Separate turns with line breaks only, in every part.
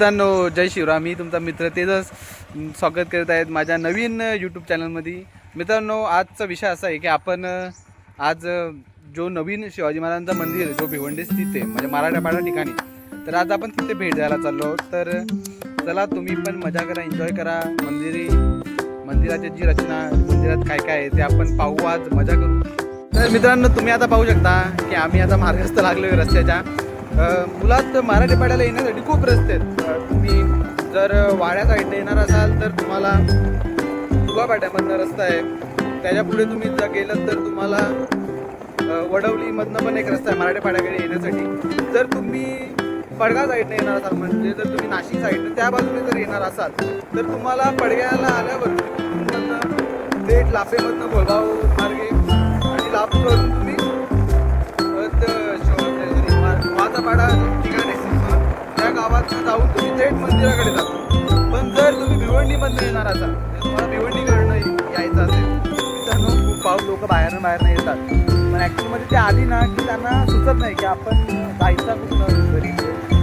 मित्रांनो जय शिवराम मी तुमचा मित्र तेजस. स्वागत करत आहेत माझ्या नवीन यूट्यूब चॅनलमध्ये मित्रांनो आजचा विषय असा आहे की आपण आज जो नवीन शिवाजी महाराजांचा मंदिर आहे, जो भिवंडी स्थित आहे म्हणजे मराठापाडा ठिकाणी तर आज आपण तिथे भेट द्यायला चाललो तर चला तुम्ही पण मजा करा एन्जॉय करा. मंदिरी मंदिराची जी रचना मंदिरात काय काय आहे ते आपण पाहू आज मजा करू. तर मित्रांनो तुम्ही आता पाहू शकता की आम्ही आता मार्गस्थ लागलो आहे रस्त्याच्या. मुलात मराठी पाड्याला येण्यासाठी खूप रस्ते आहेत. तुम्ही जर वाड्या साईडने येणार असाल तर तुम्हाला दुगापाट्यामधनं रस्ता आहे. त्याच्या पुढे तुम्ही जर गेलं तर तुम्हाला वडवलीमधनं पण एक रस्ता आहे मराठीपाड्याकडे येण्यासाठी. जर तुम्ही पडगा साईडने येणार असाल म्हणजे जर तुम्ही नाशिक साईडनं त्या बाजूने जर येणार असाल तर तुम्हाला पडग्याला आल्यावर थेट लाफेमधनं भोगाव मार्गे तुम्ही येणार असाल तर तुम्हाला भिवंडीकडनं यायचं असेल. मित्रांनो खूप पाऊस लोक बाहेरनं बाहेरनं येतात. पण ॲक्च्युलीमध्ये ते आली ना की त्यांना सुचत नाही की आपण जायचा कुठं घरी.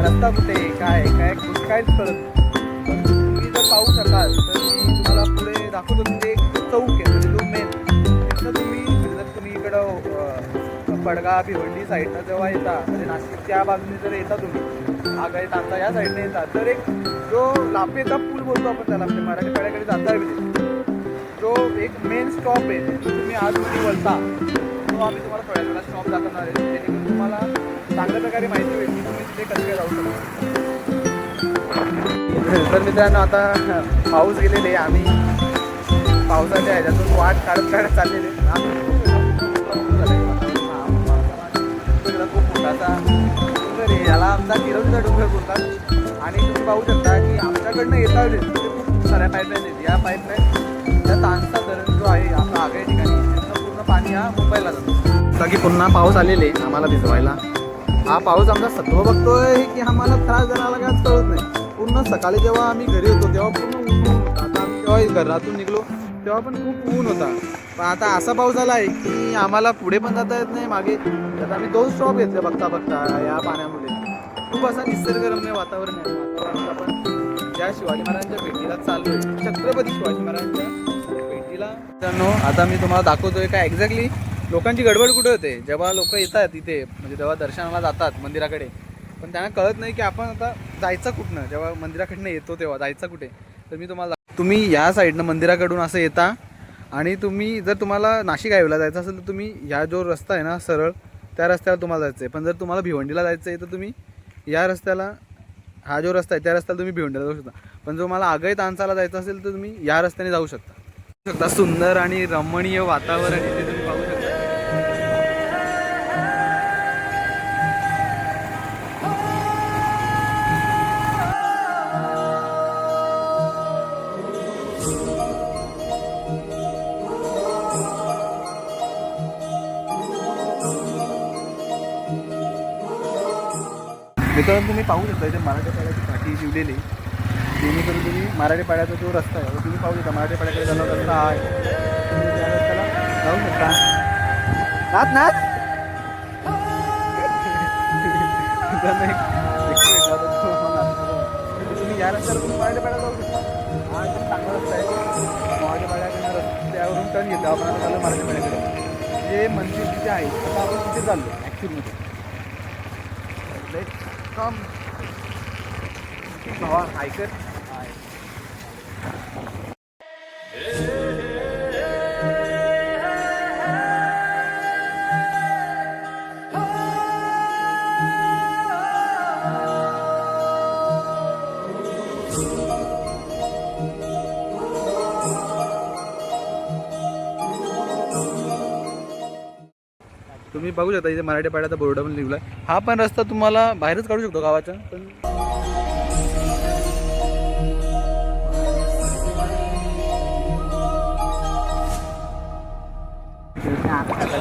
रस्ता कुठे काय काय कुठं काहीच कळत नाही. तुम्ही जर पाहू शकाल तर मी तुम्हाला पुढे दाखवतो तिथे एक चौक आहे म्हणजे तो मेन तिथं तुम्ही जर तुम्ही इकडं पडगा भिवंडी साईडनं जेव्हा येता म्हणजे नाशिकच्या बाजूने जर येता तुम्ही आगाई तांता या साईडने येता तर एक जो लापेचा पूल बोलतो आपण त्याला म्हणजे मराठी पाड्याकडे जाता येईल म्हणजे. जो एक मेन स्टॉप आहे तुम्ही तुम्ही आतमध्ये बोलता तो आम्ही तुम्हाला थोड्या वेळा स्टॉप दाखवणार आहे. जेणेकरून तुम्हाला चांगल्या प्रकारे माहिती होईल की तुम्ही तिथे कसं काय जाऊ शकता. तर मित्रांनो आता पाऊस गेलेले आम्ही पावसाच्या ह्याच्यातून वाट काढत काढत चाललेले याला आमचा किरणचा डोंगर बोलतात. आणि तुम्ही पाहू शकता की आमच्याकडनं येता खूप साऱ्या पाईपलाईन आहेत. या पाईपलाईन त्या तांचा धरण जो आहे आपला आगळ्या ठिकाणी त्याचं पूर्ण पाणी हा मुंबईला जातो. की पुन्हा पाऊस आलेले आम्हाला भिजवायला हा पाऊस आमचा सत्व बघतोय की आम्हाला त्रास जरा काय कळत नाही. पूर्ण सकाळी जेव्हा आम्ही घरी होतो तेव्हा पूर्ण ऊन होता. आता आम्ही जेव्हा घरातून निघलो तेव्हा पण खूप ऊन होता. पण आता असा पाऊस झाला आहे की आम्हाला पुढे पण जाता येत नाही मागे. आता आम्ही दोन स्टॉप घेतले बघता बघता या पाण्यामुळे. खूप असा निसर्गरम्य वातावरण आहे. वातावरणात आपण ज्या शिवाजी महाराजांच्या भेटीला चालू आहे छत्रपती शिवाजी महाराजांच्या भेटीला. मित्रांनो आता मी तुम्हाला दाखवतोय का एक्झॅक्टली लोकांची गडबड कुठे होते? जेव्हा लोक येतात तिथे म्हणजे जेव्हा दर्शनाला जातात मंदिराकडे. पण त्यांना कळत नाही की आपण आता जायचं कुठनं? जेव्हा मंदिराकडनं येतो तेव्हा जायचं कुठे? तर मी तुम्हाला तुम्ही या साईडनं मंदिराकडून असं येता आणि तुम्ही जर तुम्हाला नाशिक हायवेला जायचं असेल तर तुम्ही ह्या जो रस्ता आहे ना सरळ त्या रस्त्याला तुम्हाला जायचं आहे पण जर तुम्हाला भिवंडीला जायचं आहे तर तुम्ही या रस्त्याला हा जो रस्ता आहे त्या रस्त्याला तुम्ही भिवंडीला जाऊ शकता. पण जो मला आगळी तानसाला जायचं असेल तर तुम्ही या रस्त्याने जाऊ शकता. शकता. सुंदर आणि रमणीय वातावरण तर तुम्ही पाहू शकता इथे मराठीपाड्याची काठी शिवलेली जेणेकरून तुम्ही मराठीपाड्याचा जो रस्ता आहे तो तुम्ही पाहू शकता मराठीपाड्याकडे जाणार रस्ता हा आहे. तुम्ही त्या रस्त्याला जाऊ शकता. नाथ नाथ! मित्रांनो, हो, हो, तुम्ही या रस्त्याला तुम्ही मराठीपाड्याला जाऊ शकता. हा एकदम चांगला रस्ता आहे. मराठीपाड्याकडनं रस्त्यावरून टर्न घेतो आपण आता चालू मराठीपाड्याकडे जे मंदिर तिथे आहे. आता आपण तिथे चाललो ॲक्च्युअलमध्ये लेट्स कम भावा ऐकत तुम्ही बघू शकता इथे मराठी पाड्याचा बोर्ड पण लिहिला हा पण रस्ता तुम्हाला बाहेरच काढू शकतो गावाचा. पण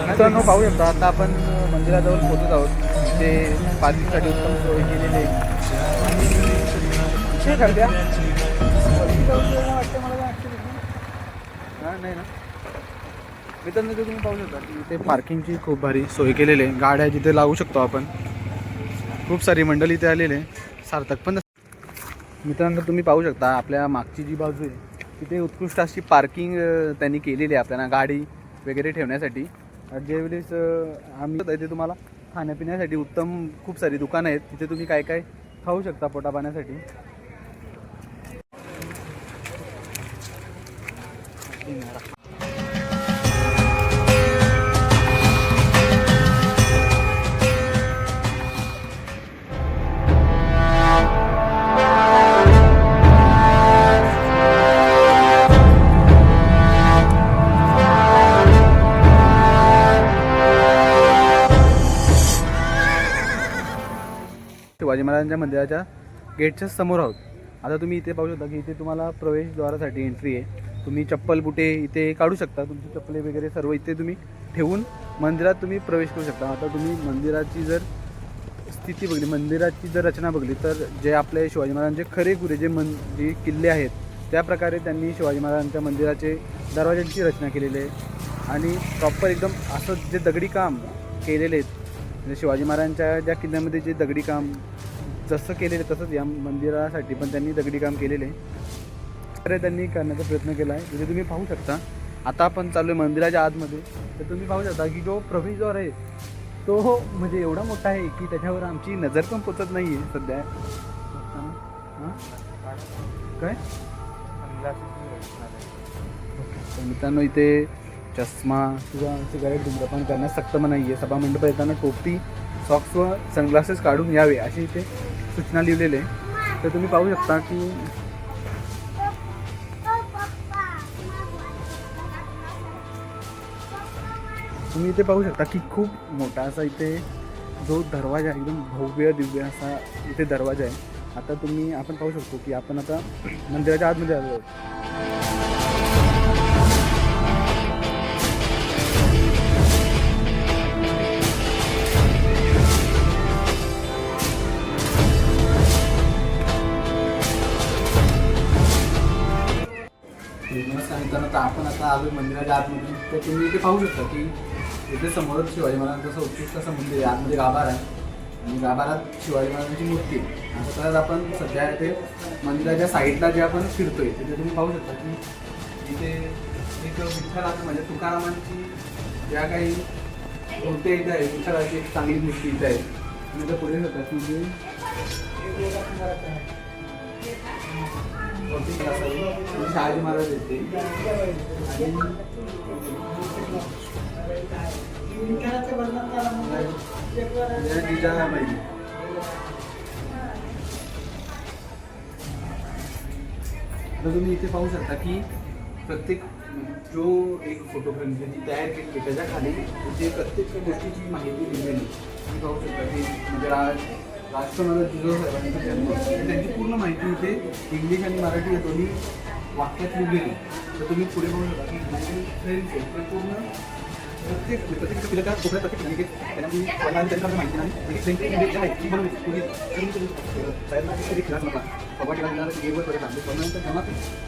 मित्रांनो पाहू शकता आता आपण मंदिराजवळ पोहोचत आहोत. ते पार्किंगसाठी उत्तम सोय केलेली आहे. करत्या नाही ना. मित्रांनो इथे तुम्ही पाहू शकता की इथे पार्किंगची खूप भारी सोय केलेली आहे. गाड्या जिथे लावू शकतो आपण खूप सारी मंडळी इथे आलेले आहे. सार्थक पण मित्रांनो तुम्ही पाहू शकता आपल्या मागची जी बाजू आहे तिथे उत्कृष्ट अशी पार्किंग त्यांनी केलेली आहे आपल्याला गाडी वगैरे ठेवण्यासाठी. ज्यावेळेस आम्ही इथे तुम्हाला खाण्यापिण्यासाठी उत्तम खूप सारी दुकानं आहेत. तिथे तुम्ही काय काय खाऊ शकता पोटा पाण्यासाठी महाराजांच्या मंदिराच्या गेटच्या समोर आहोत. आता तुम्ही इथे पाहू शकता की इथे तुम्हाला प्रवेशद्वारासाठी एंट्री आहे. तुम्ही चप्पल बुटे इथे काढू शकता. तुमची चप्पले वगैरे सर्व इथे तुम्ही ठेवून मंदिरात तुम्ही प्रवेश करू शकता. आता तुम्ही मंदिराची जर स्थिती बघली मंदिराची जर रचना बघली तर जे आपले शिवाजी महाराजांचे खरे गुरे जे मन जे किल्ले आहेत त्या प्रकारे त्यांनी शिवाजी महाराजांच्या मंदिराचे दरवाज्यांची रचना केलेली आहे. आणि प्रॉपर एकदम असं जे दगडी काम केलेले आहेत म्हणजे शिवाजी महाराजांच्या ज्या किल्ल्यामध्ये जे दगडी काम जसं केलेलं आहे तसंच या मंदिरासाठी पण त्यांनी दगडी काम केलेले आहे. त्यांनी करण्याचा प्रयत्न केला आहे. म्हणजे तुम्ही पाहू शकता आता आपण चाललो आहे मंदिराच्या आतमध्ये. तर तुम्ही पाहू शकता की जो प्रवेशद्वार आहे तो म्हणजे एवढा मोठा आहे की त्याच्यावर आमची नजर पण पोचत नाही आहे सध्या काय? मित्रांनो इथे चष्मा किंवा सिगारेट धूम्रपान करण्यास सक्त मनाई आहे सभामंडप येताना टोपी सॉक्स व सनग्लासेस काढून यावे अशी इथे सूचना लिहिलेले तर तुम्ही पाहू शकता की तुम्ही इथे पाहू शकता की खूप मोठा असा इथे जो दरवाजा आहे एकदम भव्य दिव्य असा इथे दरवाजा आहे. आता तुम्ही आपण पाहू शकतो की आपण आता मंदिराच्या आतमध्ये आलो आहोत. मित्रांनो तर आपण आता आलो मंदिराच्या आतमध्ये तर तुम्ही इथे पाहू शकता की इथे समोरच शिवाजी महाराजांचं उत्कृष्ट असं मंदिर आहे. आतमध्ये गाभार आहे. आणि गाभारात शिवाजी महाराजांची मूर्ती आहे. असं तर आपण सध्या इथे मंदिराच्या साईडला जे आपण फिरतोय तिथे तुम्ही पाहू शकता की इथे एक विठ्ठलाचं म्हणजे तुकारामांची ज्या काही मूर्ती इथे आहे विठ्ठलाची एक चांगली मूर्ती इथे आहे. आणि तर पुढे होतात की जे बहुतेक असावी. आणि महाराज येते तुम्ही इथे पाहू शकता की प्रत्येक जो एक फ़ोटो फ्रेम जी तयार केली त्याच्या खाली इथे प्रत्येक गोष्टीची माहिती दिलेली तुम्ही पाहू शकता की म्हणजे राज राष्ट्रमाता जिजाऊ साहेबांचा जन्म त्यांची पूर्ण माहिती इथे इंग्लिश आणि मराठी या दोन्ही वाक्यात लिहिलेली तर तुम्ही पुढे पाहू शकता की जे फ्रेम्स पूर्ण प्रत्येक प्रत्येक पिढीच्या कोकणात प्रत्येक ठिकाणी त्यांना मी वडिलांनी त्यांच्याबद्दल माहिती नाही. एक फ्रेंच म्हणजे आहे की म्हणून तुम्ही साहेब कधी खिलास नका. भगवान टिळक यांना गेवर कडे सांगतो पण त्यांना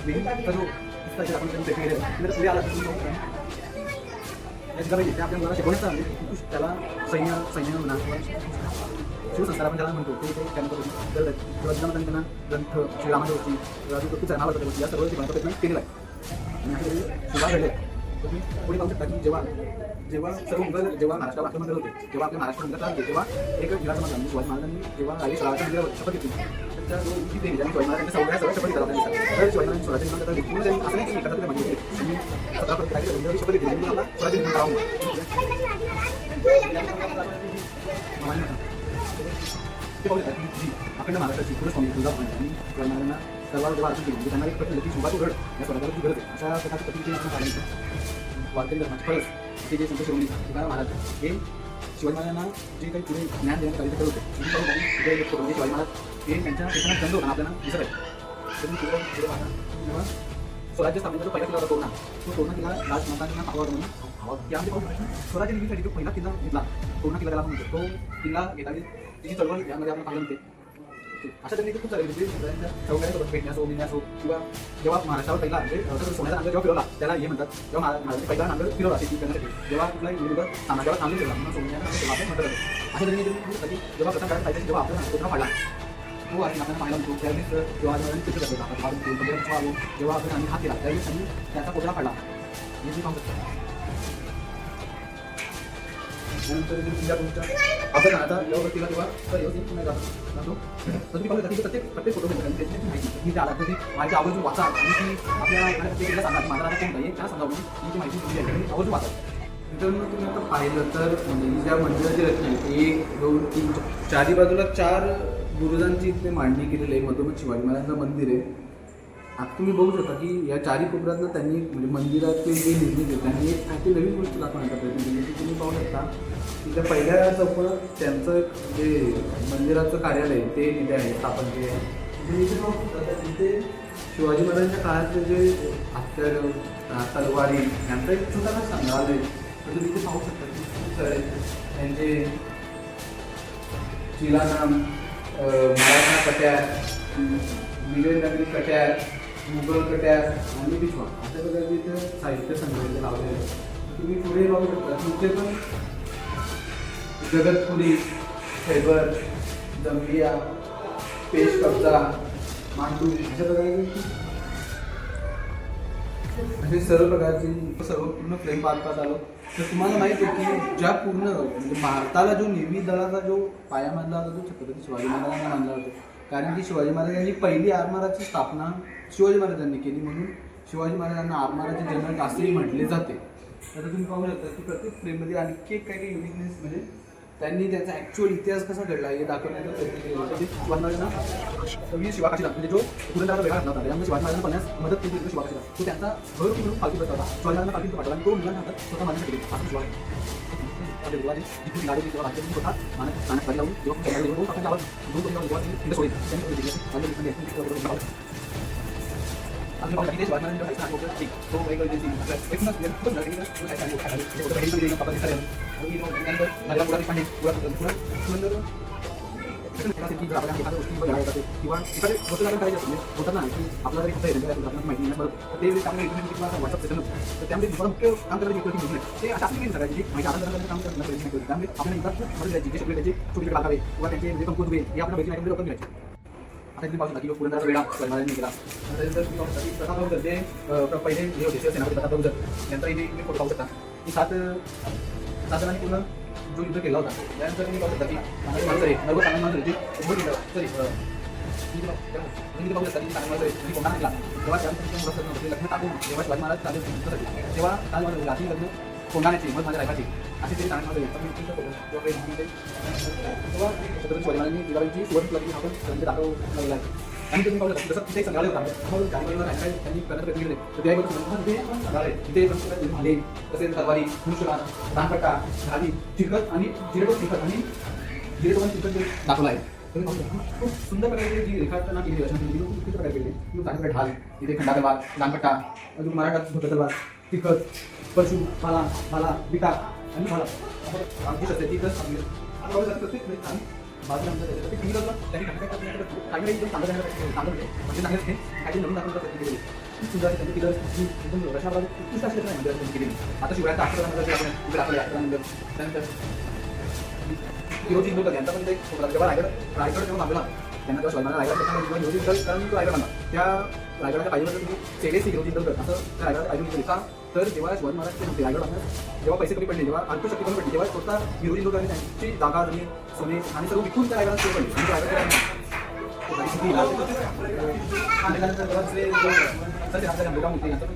मेहनत करू पुस्तकाचे आपण त्यांना भेट केले पुढे आला तर तुम्ही पाहू ते आपल्या मुलाला शिकवण्याचं आहे. त्याला सैन्य सैन्य म्हणा किंवा शिवसंस्कार आपण ज्याला म्हणतो ते ते त्यांना करून करत किंवा जिजामातांनी त्यांना ग्रंथ श्रीरामाच्या गोष्टी राजू नावाच्या गोष्टी या सर्व गोष्टी प्रयत्न केलेला आहे आणि शिवा घडले तुम्ही पुढे पाहू शकता की जेव्हा जेव्हा सर्व मुघल जेव्हा महाराष्ट्रावर आक्रमण करत होते जेव्हा आपल्या महाराष्ट्र मुघल आले तेव्हा एक विराट म्हणजे शिवाजी महाराजांनी जेव्हा राजे स्वराज्य मंदिरावर शपथ घेतली त्यांच्या जो उंची देवी आणि शिवाजी महाराजांच्या सगळ्या सगळ्या शपथ घेतला तर शिवाजी महाराजांनी स्वराज्य निर्माण करताना पूर्ण त्यांनी असं नाही की एखादा तरी घेतली त्यांनी काय शपथ घेतली आपला स्वराज्य निर्माण करावं ते पाहू शकता की जी. अखंड महाराष्ट्राची पुढे स्वामी तुळजाभवानी आणि करणाऱ्यांना सर्वात जेव्हा अर्जुन केली. म्हणजे त्यांना एक प्रश्न आला की शिवाजी उघड या स्वराज्याला तू गरज आहे. अशा प्रकारचे पद्धतीने आपण पाहिजे वारकरी धर्माचे फळस ते जे संत शिरोमणी तुकाराम महाराज हे शिवाजी महाराजांना जे काही पुढे ज्ञान देण्यात कार्य करत होते म्हणजे शिवाजी महाराज हे त्यांच्या पेशांना गंध होताना आपल्याला दिसत आहे. तेव्हा स्वराज्य स्थापनेचा जो पहिला किल्ला होता तोरणा तो तोरणा किल्ला राजमातांना हवा म्हणून मग यामध्ये पाहू स्वराज्य निर्मितीसाठी जो पहिला किल्ला घेतला तोरणा किल्ला त्याला आपण म्हणतो? तो किल्ला घेताना तिची चळवळ यामध्ये आपण पाहिलं होते. अशा त्यांनी खूप सारे म्हणजे शिवरायांच्या चौघड्यांसोबत किंवा जेव्हा महाराष्ट्रावर पहिला म्हणजे सोन्याचा नांगर जेव्हा फिरवला त्याला हे म्हणतात जेव्हा महाराष्ट्र पहिला नांगर फिरवला शेती करण्यासाठी जेव्हा कुठलाही विरुद्ध साम्राज्यावर थांबून फिरला म्हणून सोन्याचा नांगर फिरवला म्हणतात अशा तऱ्हेने त्यांनी जेव्हा प्रसंग काळात पाहिजे जेव्हा आपला कोकणा पाडला. तो आणि आपण पाहायला म्हणतो त्यावेळेस जेव्हा महाराजांनी चित्र करतो आपण फाडून जेव्हा आलो जेव्हा आपण आम्ही हात केला त्यावेळेस त्यांनी त्याचा कोकणा पाडला. हे तुम्ही पाहू शकता. आपण आता जेव्हा तेव्हा तर नाही जातो तर तुम्ही पाहू शकता प्रत्येक प्रत्येक फोटो त्याची माहिती की आला ती माझी आवर्जून वाचा आणि ती आपल्या आपल्या सांगा माझा कोण आहे त्याला सांगावं माहिती आहे आवर्जून वाचा मित्रांनो तुम्ही आता पाहिलं तर म्हणजे ज्या मंदिराची रचना आहे एक दोन तीन चार- चारी बाजूला चार गुरुजांची इथे मांडणी केलेली आहे मधोमध शिवाजी महाराजांचं मंदिर आहे आता तुम्ही बघू शकता की या चारी कोपऱ्यातनं त्यांनी म्हणजे मंदिराचे जे निर्मिती आहे त्यांनी एक काहीतरी नवीन गोष्ट दाखवण्याचा प्रयत्न केला की तुम्ही पाहू शकता की त्या पहिल्या चौकात त्यांचं जे मंदिराचं कार्यालय ते तिथे आहे स्थापन केले आहे तुम्ही पाहू शकता तिथे शिवाजी महाराजांच्या काळातले जे हत्यार तलवारी यांचा एक सुद्धा संग्रहालय आहे. तर तुम्ही इथे पाहू शकता की खूप सारे त्यांचे चिलानाम मराठा कट्या विजयनगरी कट्या मुघल कट्या आणि पिछवा अशा प्रकारचे इथं साहित्य संग्रह लावले आहे तुम्ही पुढे बघू शकता. तुमचे पण जगतपुरी खैबर जंबिया पेश कब्जा मांडू अशा प्रकारचे असे सर्व प्रकारचे सर्व पूर्ण फ्रेम पाहत आलो तर तुम्हाला माहिती आहे की ज्या पूर्ण म्हणजे भारताला जो नेव्ही दलाचा जो पाया मानला होता तो छत्रपती शिवाजी महाराजांना मानला होता. कारण की शिवाजी महाराजांनी पहिली आरमाराची स्थापना शिवाजी महाराजांनी केली म्हणून शिवाजी महाराजांना आरमाराचे जनरल असेही म्हटले जाते. आता तुम्ही पाहू शकता की प्रत्येक फ्रेममध्ये आणखी एक काही काही युनिकनेस म्हणजे त्यांनी त्याचा ॲक्च्युअल इतिहास कसा घडला हे दाखवण्याचा प्रयत्न केला. म्हणजे होता. शिवाजी म्हणजे जो पुरंदराचा वेगळा घातला होता त्यामुळे शिवाजी महाराजांना पळण्यास मदत केली होती शिवाकाशीला. तो त्यांचा घर म्हणून पालखी बसला होता शिवाजी महाराजांना पालखी पाठवला आणि तो मुलांना स्वतः मानण्यासाठी असं शिवाजी देवाने जिथून गाडी होती तेव्हा स्वतः लावून गाडी दोन दोन तिथे आणि एकूणच किंवा एखादी गोष्ट आपण करायची होतं ना की आपल्याला जरी कुठे आपल्याला माहिती नाही बरोबर ते आपल्या इंटरनेट किंवा व्हॉट्सअप सेशन तर त्यामध्ये मुख्य काम करायची गोष्ट म्हणजे ते अशा असली सगळ्याची जी माहिती काम करण्याचा प्रयत्न करतो त्यामुळे आपल्याला एकदा खूप मदत द्यायची जे सगळे त्याचे छोटे छोटे टाकावे किंवा त्यांचे जे कंपोज होईल हे आपल्या नाही आता तुम्ही पाहू की पुरंदराचा वेळा केला त्यानंतर जे पहिले हे होते सेनापती प्रताप बहादूर यांचा इथे तुम्ही फोटो पाहू शकता की सात सात जणांनी पूर्ण जो युद्ध केला होता त्यानंतर मी पाहू शकता की सांगायचे माणसं आहे नर्व सांगायचे माणसं होती उभं केलं सॉरी तुम्ही पाहू शकता की माणसं आहे तुम्ही कोणा केला तेव्हा त्यानंतर लग्न टाकून जेव्हा शिवाजी महाराज चालू तेव्हा काय म्हणत रात्री लग्न मग माझ्या रायबाची असे ते सांगण्यामध्ये तेव्हा छत्रपती शिवाजी महाराजांनी जिजाबाईंची सुवर्ण आपण लागला आहे. आणि तुम्ही पाहू शकता. जसं तिथे एक संग्रहालय होता मग गाडीवरला काय त्यांनी करण्याचा प्रयत्न केले तर त्या तिथे संग्रहालय तिथे पण भाले तसेच तलवारी धनुष्यबाण दानपट्टा झाली चिरकत आणि जिरेटो चिरकत आणि जिरेटो आणि चिरकत दाखवला आहे. खूप सुंदर प्रकारे जी रेखाटना केली रचना केली खूप उत्कृष्ट प्रकारे केली. खूप चांगले ढाल तिथे खंडा तलवार दानपट्टा अजून मराठात धोतर तलवार तिखत पशु भाला भाला बिटा आणि भाला. आपण आमची सध्याची तर सांगली आम्ही बाजूला आमच्या ते त्यांनी काय काय करण्याकडे काही एकदम चांगलं झालं चांगलं म्हणजे चांगलं हे काही नवीन प्रयत्न खूप सुंदर त्यांनी पिलर एकदम रशाप्रकारे उत्कृष्ट असले नाही केलेली आता शिवरायांचा आठवड्यानंतर आपण इकडे त्यानंतर विरोधी हिंदू यांचा पण ते जेव्हा रायगड रायगड जेव्हा त्यांना जेव्हा शिवाजी रायगड जेव्हा विरोधी दल कारण तो रायगड त्या रायगडाच्या पायरीवर तुम्ही सेलेसी विरोधी दल असं त्या रायगडाच्या पायरीवर का तर जेव्हा शिवाजी महाराज ते होते रायगड बांधण्यात जेव्हा पैसे कमी पडले जेव्हा अर्थशक्ती कमी पडली तेव्हा स्वतः विरोधी लोकांनी त्यांची जागा जमीन सोने आणि सर्व विकून त्या रायगडात सुरू पडली. आणि त्या रायगडाच्या आणि यांचा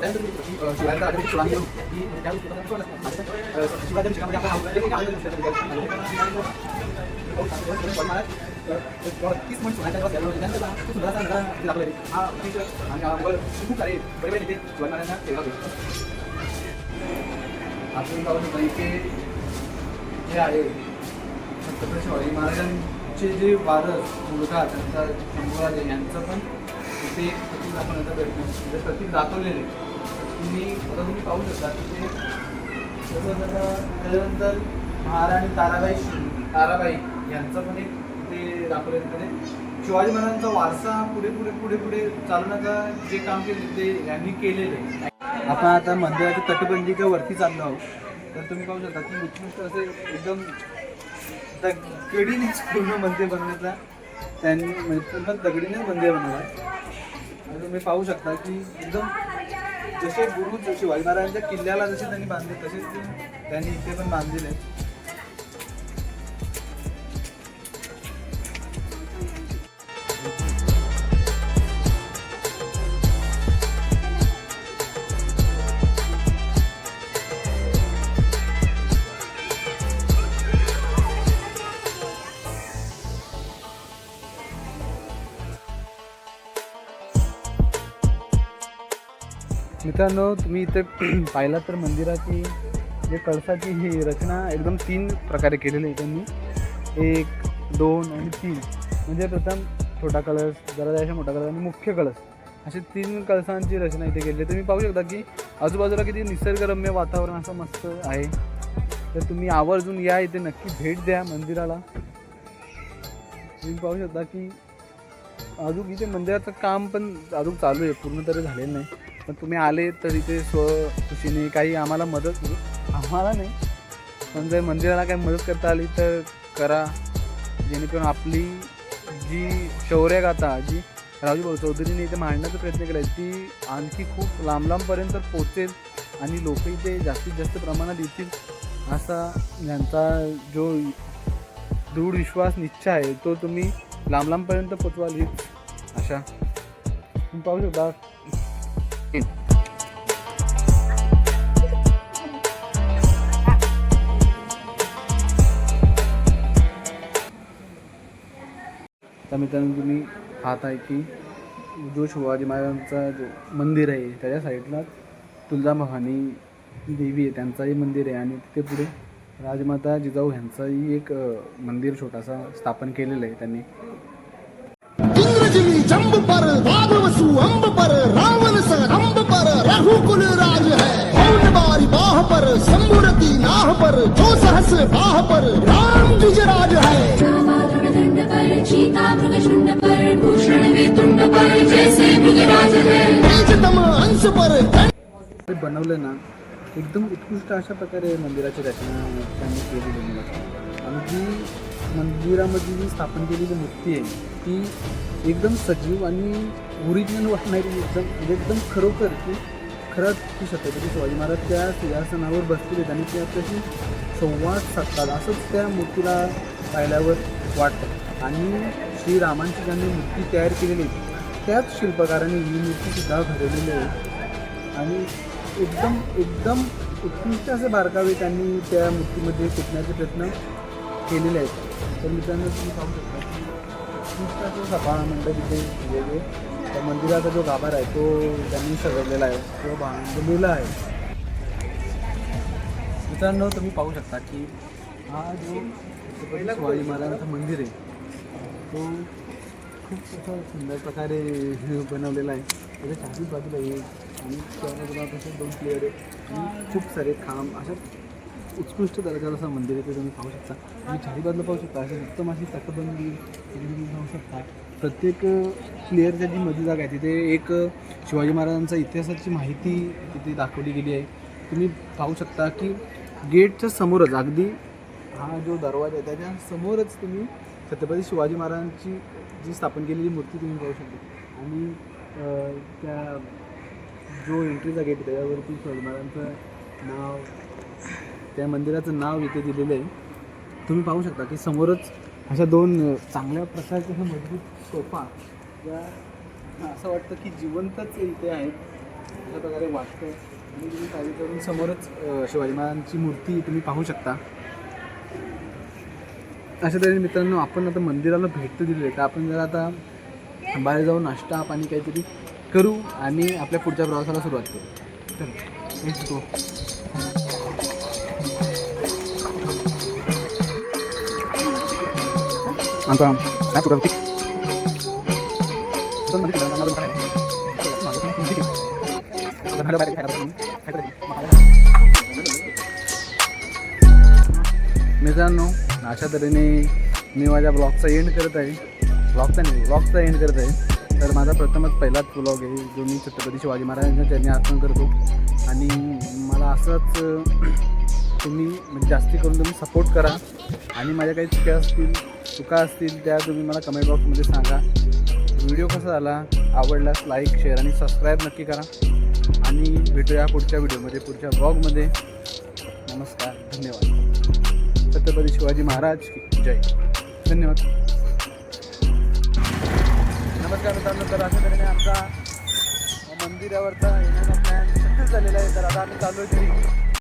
पण फोटो छत्रपती शिवाजी नेताजी पालकर खूप सारे बरे नेते शिवाजी सेवा केली आपण पाहू इथे हे आहे छत्रपती शिवाजी महाराजांचे जे वारस मुलगा त्यांचा शंभूराजे यांचं पण इथे आपण प्रतीक दाखवण्याचा प्रयत्न म्हणजे प्रतीक दाखवलेले. तुम्ही आता तुम्ही पाहू शकता तिथे तसं तसंच त्याच्यानंतर महाराणी ताराबाई ताराबाई यांचं पण एक ते दाखवले शिवाजी महाराजांचा वारसा पुढे पुढे पुढे पुढे चालवण्याचा जे काम केले ते यांनी केलेले आहे. आपण आता मंदिराच्या तटबंदीच्या वरती चाललो आहोत. तर तुम्ही पाहू शकता की उत्कृष्ट असे एकदम दगडीनेच पूर्ण मंदिर बनवण्याचा त्यांनी म्हणजे पूर्ण दगडीनेच मंदिर बनवलं तुम्ही पाहू शकता की एकदम जसे गुरु शिवाजी महाराजांच्या किल्ल्याला जसे त्यांनी बांधले तसेच ते त्यांनी इथे पण बांधलेले आहेत. मित्रांनो तुम्ही इथे पाहिलात तर मंदिराची जे कळसाची ही रचना एकदम तीन प्रकारे केलेली आहे त्यांनी. एक दोन आणि तीन. म्हणजे प्रथम छोटा कळस जरा जायचा मोठा कळस आणि मुख्य कळस. असे तीन कळसांची रचना इथे केलेली आहे. तुम्ही पाहू शकता की आजूबाजूला किती निसर्गरम्य वातावरण असं मस्त आहे. तर तुम्ही आवर्जून या इथे नक्की भेट द्या मंदिराला. तुम्ही पाहू शकता की अजून इथे मंदिराचं काम पण अजून चालू आहे. पूर्ण तरी झालेलं नाही. पण तुम्ही आले तर इथे स्वखुशीने काही आम्हाला मदत आम्हाला नाही. पण जर मंदिराला काही मदत करता आली तर करा. जेणेकरून आपली जी शौर्यगाथा जी राजू भाऊ चौधरीने इथे मांडण्याचा प्रयत्न केला आहे ती आणखी खूप लांब लांबपर्यंत पोचेल आणि लोक इथे जास्तीत जास्त प्रमाणात येतील असा यांचा जो दृढ विश्वास निश्चय आहे तो तुम्ही लांब लांबपर्यंत पोचवाल हीच अशा तुम्ही पाहू शकता तर मित्रांनो तुम्ही आहे की जो शिवाजी महाराजांचा जो मंदिर आहे त्याच्या साईडला तुळजाभवानी देवी आहे त्यांचाही मंदिर आहे आणि तिथे पुढे राजमाता जिजाऊ ह्यांचंही एक मंदिर छोटासा स्थापन केलेलं आहे त्यांनी.
इंद्रजिली जंब पर वाघवसु अंब पर रावण अंब पर रघुकुल राज है। बारी बाह पर संबुरती नाह पर जो सहस बाह पर राम राज है।
बनवलं ना एकदम उत्कृष्ट अशा प्रकारे मंदिराची रचना त्यांनी केलेली आहे आणि जी मंदिरामध्ये जी स्थापन केलेली मूर्ती आहे ती एकदम सजीव आणि ओरिजिनल वाटणारी एकदम म्हणजे एकदम खरोखर की खरंच की छत्रपती शिवाजी महाराज त्या सिंहासनावर बसलेले आणि त्या आपल्याशी संवाद साधतात. असंच त्या मूर्तीला पाहिल्यावर वाटतं. आणि श्रीरामांची ज्यांनी मूर्ती तयार केलेली त्याच शिल्पकाराने ही मूर्तीसुद्धा घडवलेली आहे. आणि एकदम एकदम उत्कृष्ट असे बारकावे त्यांनी त्या मूर्तीमध्ये टिकण्याचे प्रयत्न केलेले आहेत. तर मित्रांनो तुम्ही पाहू शकता. की उत्कृष्ट असं सफाळा मंडळ इथे गेले त्या मंदिराचा जो गाभार आहे तो त्यांनी सजवलेला आहे. तो बांधलेला आहे. मित्रांनो तुम्ही पाहू शकता की हा जो छत्रपती शिवाजी महाराजांचं मंदिर आहे तो खूप असं सुंदर प्रकारे बनवलेला आहे. त्याच्या चारही बाजूला येईल आणि त्या तसे दोन प्लेअर आहेत. आणि खूप सारे खांब अशा उत्कृष्ट दर्जाचं असं मंदिर आहे ते तुम्ही पाहू शकता. तुम्ही चारही बाजूला पाहू शकता. अशी उत्तम अशी तटबंदी तुम्ही पाहू शकता. प्रत्येक प्लेअरच्या जी मधी जागा आहे तिथे एक शिवाजी महाराजांचा इतिहासाची माहिती तिथे दाखवली गेली आहे. तुम्ही पाहू शकता की गेटच्या समोरच अगदी हा जो दरवाजा आहे त्याच्या समोरच तुम्ही छत्रपती शिवाजी महाराजांची जी स्थापन केलेली मूर्ती तुम्ही पाहू शकता. आणि त्या जो एंट्रीचा गेट त्याच्यावरती शिवाजी महाराजांचं नाव त्या मंदिराचं नाव इथे दिलेलं आहे. तुम्ही पाहू शकता की समोरच अशा दोन चांगल्या प्रकारचे हे मजबूत सोफा या असं वाटतं की जिवंतच इथे आहेत. अशा प्रकारे वाटतं आणि तुम्ही करून समोरच शिवाजी महाराजांची मूर्ती तुम्ही पाहू शकता. अशा तऱ्हेने मित्रांनो आपण आता मंदिराला भेट तर दिली आहे. तर आपण जर आता बाहेर जाऊन नाश्ता पाणी काहीतरी करू आणि आपल्या पुढच्या प्रवासाला सुरुवात करू. चल लेट्स मित्रांनो अशा तऱ्हेने मी माझ्या ब्लॉगचा एंड करत आहे. ब्लॉगचा नाही ब्लॉगचा एंड करत आहे. तर माझा प्रथमच पहिलाच ब्लॉग आहे जो मी छत्रपती शिवाजी महाराजांच्या चरणी आसन करतो. आणि मला असंच तुम्ही म्हणजे जास्ती करून तुम्ही सपोर्ट करा. आणि माझ्या काही चुक्या असतील चुका असतील त्या तुम्ही मला कमेंट बॉक्समध्ये सांगा. व्हिडिओ कसा झाला आवडल्यास लाईक शेअर आणि सबस्क्राईब नक्की करा. आणि भेटूया पुढच्या व्हिडिओमध्ये पुढच्या ब्लॉगमध्ये नमस्कार धन्यवाद. छत्रपती शिवाजी महाराज की जय. धन्यवाद. नमस्कार मित्रांनो तर अशा तऱ्हेने आमचा मंदिरावरचा येण्याचा प्लॅन सक्सेस झालेला आहे. तर आता आम्ही चालू आहे घरी.